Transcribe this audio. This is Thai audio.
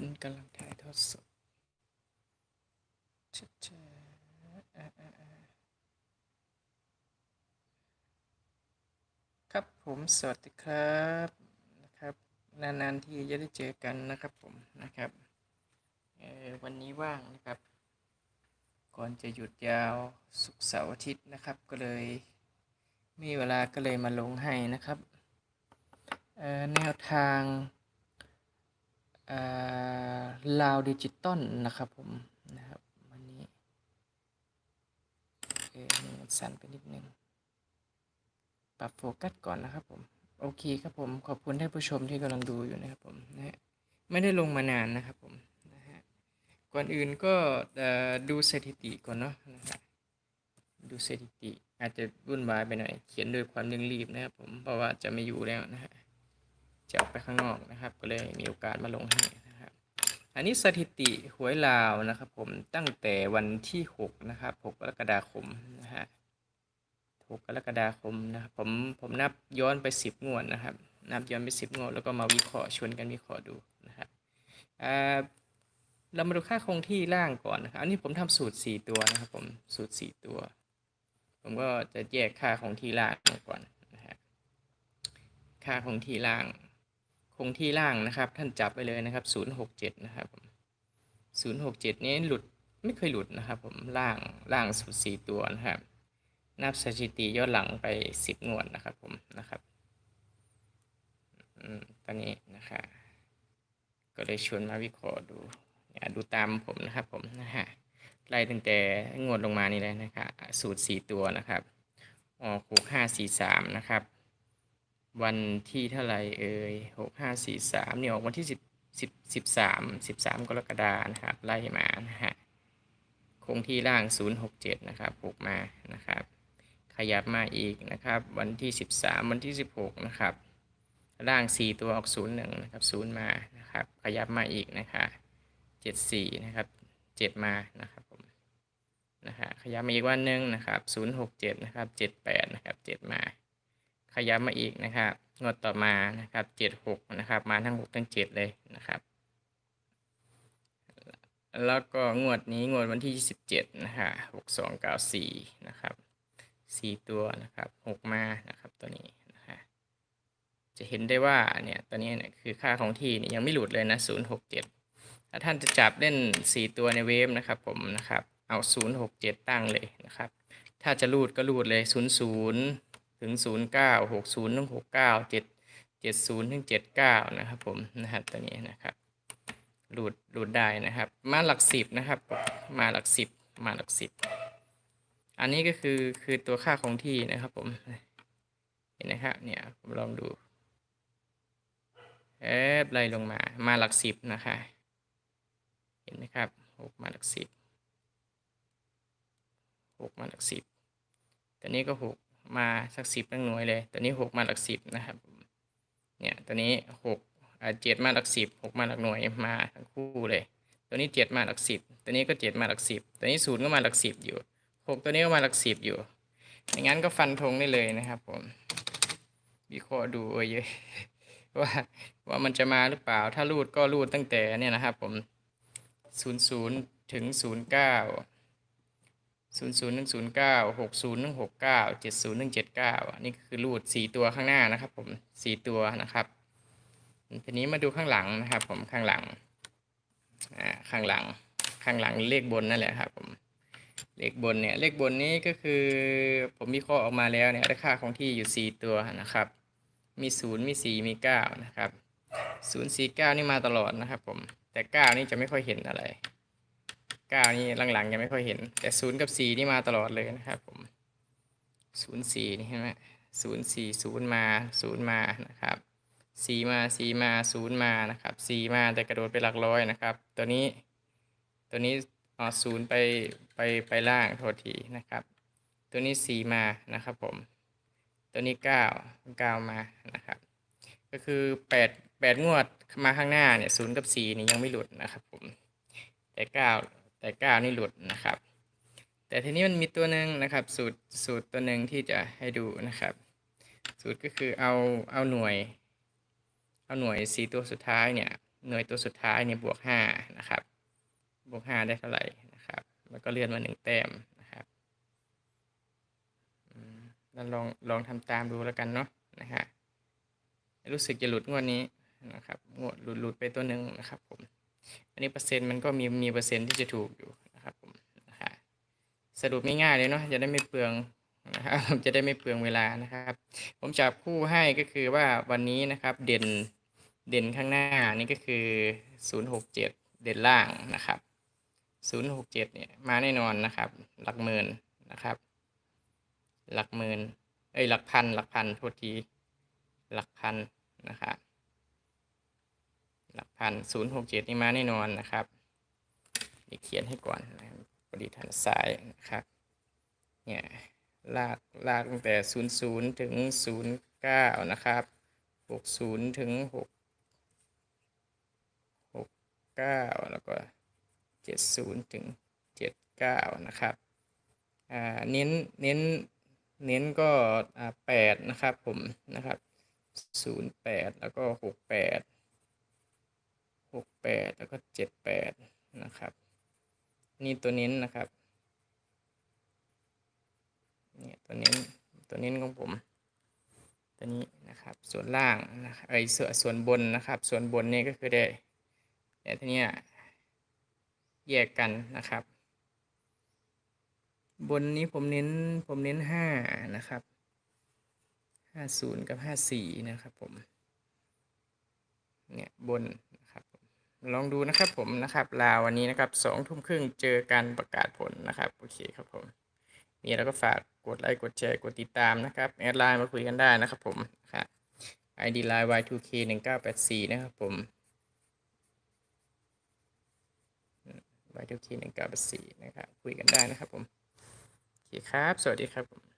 คุณกำลังถ่ายทอดสดชะชะอ่าอ่าครับผมสวัสดีครับนะครับ นานๆที่จะได้เจอกันนะครับผมนะครับวันนี้ว่างนะครับ ก่อนจะหยุดยาวศุกร์เสาร์อาทิตย์นะครับ ก็เลย มีเวลาก็เลยมาลงให้นะครับแนวทาง ลาวดิจิตอลนะครับผมนะครับวันนี้เออนี่มันสั่นไปนิดนึงปรับโฟกัสก่อนนะครับผมโอเคครับผมขอบคุณท่านผู้ชมที่กำลังดูอยู่นะครับผมนะฮะไม่ได้ลงมานานนะครับผมนะฮะก่อนอื่นก็ดูสถิติก่อนเนาะนะฮะดูสถิติอาจจะวุ่นวายไปหน่อยเขียนด้วยความเร่งรีบนะครับผมเพราะว่าจะไม่อยู่แล้วนะฮะ จะออกไปข้างนอกนะครับ ก็เลยมีโอกาสมาลงให้นะครับ อันนี้สถิติหวยลาวนะครับผมตั้งแต่วันที่ 6 นะครับ 6 กรกฎาคมนะฮะ6กรกฎาคมนะครับผมผมนับย้อนไป 10 งวดนะครับ นับย้อนไป 10 งวด แล้วก็มาวิเคราะห์ชวนกันวิเคราะห์ดูนะครับเรามาดูค่าคงที่ล่างก่อนนะครับ อันนี้ผมทำสูตร 4 ตัวนะครับผมสูตร 4 ตัว ผมก็จะแยกค่าคงที่ล่างก่อนนะฮะค่าคงที่ล่าง คงที่ล่างนะครับ ท่านจับไปเลยนะครับ 067 นะครับ067 นี้หลุดไม่เคยหลุดนะครับผมล่างล่างสุด 4 ตัวนะครับ นับสถิติย้อนหลังไป 10 งวดนะครับผมนะครับอืมตอนนี้นะครับก็เลยชวนมาวิเคราะห์ดูเนี่ยดูตามผมนะครับผมนะฮะไล่ตั้งแต่งวดลงมานี่เลยนะครับสูตร 4 ตัวนะครับออกหกห้าสี่สามนะครับ วันที่เท่าไรเอ่ยหกห้าสี่สามเนี่ยออกวันที่สิบสิบสิบสามสิบสามกรกฎานะครับ ไล่มานะฮะคงที่ล่างศูนย์หกเจ็ดนะครับปลูกมานะครับ ขยับมาอีกนะครับ วันที่สิบสามวันที่สิบหกนะครับล่างสี่ตัวออกศูนย์หนึ่งนะครับศูนย์มานะครับ ขยับมาอีกนะครับเจ็ดสี่นะครับเจ็ดมานะครับผมนะฮะขยับมาอีกวันหนึ่งนะครับศูนย์หกเจ็ดนะครับเจ็ดแปดนะครับเจ็ดมา ยับมาอีกนะครับงวดต่อมานะครับเจ็ดหกนะครับ มาทั้งหกทั้งเจ็ดเลยนะครับ แล้วก็งวดนี้งวดวันที่ยี่สิบเจ็ดนะฮะหกสองเก้าสี่นะครับสี่ตัวนะครับหกมานะครับตัวนี้นะฮะจะเห็นได้ว่าเนี่ยตัวนี้เนี่ยคือค่าของที่เนี่ยยังไม่หลุดเลยนะศูนย์หกเจ็ดถ้าท่านจะจับเล่นสี่ตัวในเวฟนะครับผมนะครับเอาศูนย์หกเจ็ดตั้งเลยนะครับ ถ้าจะรูดก็รูดเลยศูนย์ศูนย์ ถึง 0 9 6 0ถึง6 9 7 7 0ถึง7 9 นะครับผมนะครับตัวนี้นะครับหลุดหลุดได้นะครับ มาหลักสิบนะครับ มาหลักสิบมาหลักสิบอันนี้ก็คือคือตัวค่าคงที่นะครับผมเห็นนะครับเนี่ยผมลองดูเอ๊บไล่ลงมา มาหลักสิบนะคะเห็นไหมครับหกมาหลักสิบหกมาหลักสิบตัวนี้ก็หก มาสักสิบตั้งหน่วยเลย ตัวนี้หกมาหลักสิบนะครับ เนี่ย ตัวนี้หกเจ็ดมาหลักสิบหกมาหลักหน่วยมาทั้งคู่เลย ตัวนี้เจ็ดมาหลักสิบตัวนี้ก็เจ็ดมาหลักสิบตัวนี้ศูนย์ก็มาหลักสิบอยู่หกตัวนี้ก็มาหลักสิบอยู่ อย่างนั้นก็ฟันธงได้เลยนะครับผมวิเคราะห์ดูเยอะว่าว่ามันจะมาหรือเปล่า ถ้ารูดก็รูดตั้งแต่เนี่ยนะครับผมศูนย์ศูนย์ถึงศู นย์เก้าศูนย์ศูนย์หนึ่งศูนย์เก้าหกศูนย์หนึ่งหกเก้าเจ็ดศูนย์หนึ่งเจ็ดเก้าอันนี้คือรูดสี่ตัวข้างหน้านะครับ ผมสี่ตัวนะครับ ทีนี้มาดูข้างหลังนะครับ ผมข้างหลังอ่าข้างหลังข้างหลังเลขบนนั่นแหละครับ ผมเลขบนเนี่ยเลขบนนี้ก็คือ ผมวิเคราะห์ออกมาแล้วเนี่ยได้ค่าของที่อยู่สี่ตัวนะครับ มีศูนย์มีสี่มีเก้านะครับศูนย์สี่เก้านี่มาตลอดนะครับ ผมแต่เก้านี่จะไม่ค่อยเห็นอะไร เก้านี่หลังๆยังไม่ค่อยเห็น แต่ศูนย์กับสี่นี่มาตลอดเลยนะครับผมศูนย์สี่นี่เห็นไหมศูนย์สี่ศูนย์มาศูนย์มานะครับสี่มาสี่มาศูนย์มานะครับสี่มาแต่กระโดดไปหลักร้อยนะครับ ตัวนี้ตัวนี้อ๋อศูนย์ไปไปไปล่างโทษทีนะครับ ตัวนี้สี่มานะครับผม ตัวนี้เก้าเก้ามานะครับ ก็คือแปดแปดงวดมาข้างหน้าเนี่ยศูนย์กับสี่นี่ยังไม่หลุดนะครับผมแต่เก้า แต่ก้านี่หลุดนะครับ แต่ทีนี้มันมีตัวหนึ่งนะครับ สูตรสูตรตัวหนึ่งที่จะให้ดูนะครับ สูตรก็คือเอาเอาหน่วย เอาหน่วยสีตัวสุดท้ายเนี่ยหน่วยตัวสุดท้ายเนี่ยบวกห้านะครับ บวกห้าได้เท่าไหร่นะครับ แล้วก็เลื่อนมาหนึ่งแต้มนะครับแล้วลองลองทำตามดูแล้วกันเนาะนะฮะรู้สึกจะหลุดงวดนี้นะครับ งวดหลุดหลุดไปตัวหนึ่งนะครับผม อันนี้เปอร์เซ็นต์มันก็มีมีเปอร์เซ็นต์ที่จะถูกอยู่นะครับผมนะฮะสรุปง่ายๆเลยเนาะจะได้ไม่เปลืองนะครับจะได้ไม่เปลืองเวลานะครับ ผมจับคู่ให้ก็คือว่าวันนี้นะครับเด่นเด่นข้างหน้านี่ก็คือ 067 เด่นล่างนะครับ 067 เนี่ยมาแน่นอนนะครับ หลักหมื่นนะครับ หลักหมื่นเอ้ยหลักพันหลักพันโทษทีหลักพันนะครับ หลักพันศูนย์หกเจ็ดนี่มาแน่นอนนะครับเดี๋ยวเขียนให้ก่อนนะครับพอดีทางซ้ายนะครับ เนี่ย ลาก ลากตั้งแต่ศูนย์ศูนย์ถึงศูนย์เก้านะครับหกศูนย์ถึงหกหกเก้าแล้วก็เจ็ดศูนย์ถึงเจ็ดเก้านะครับ อ่า เน้น เน้น เน้นก็อ่าแปดนะครับผมนะครับศูนย์แปดแล้วก็หกแปด หกแปดแล้วก็เจ็ดแปดนะครับ นี่ตัวเน้นนะครับเนี่ยตัวเน้นตัวเน้นของผมตัวนี้นะครับส่วนล่างนะไอส่วนส่วนบนนะครับ ส่วนบนนี่ก็คือได้แต่ทีเนี้ยแยกกันนะครับ บนนี้ผมเน้นผมเน้นห้านะครับห้าศูนย์กับห้าสี่นะครับผมเนี่ยบน ลองดูนะครับผมนะครับ ลาววันนี้นะครับสองทุ่มครึ่งเจอการประกาศผลนะครับ โอเคครับผมนี่แล้วก็ฝากกดไลค์กดแชร์กดติดตามนะครับแอดไลน์มาคุยกันได้นะครับผมครับ ID line y2k 1984นะครับผม y2k 1984นะครับคุยกันได้นะครับผมโอเคครับ สวัสดีครับผม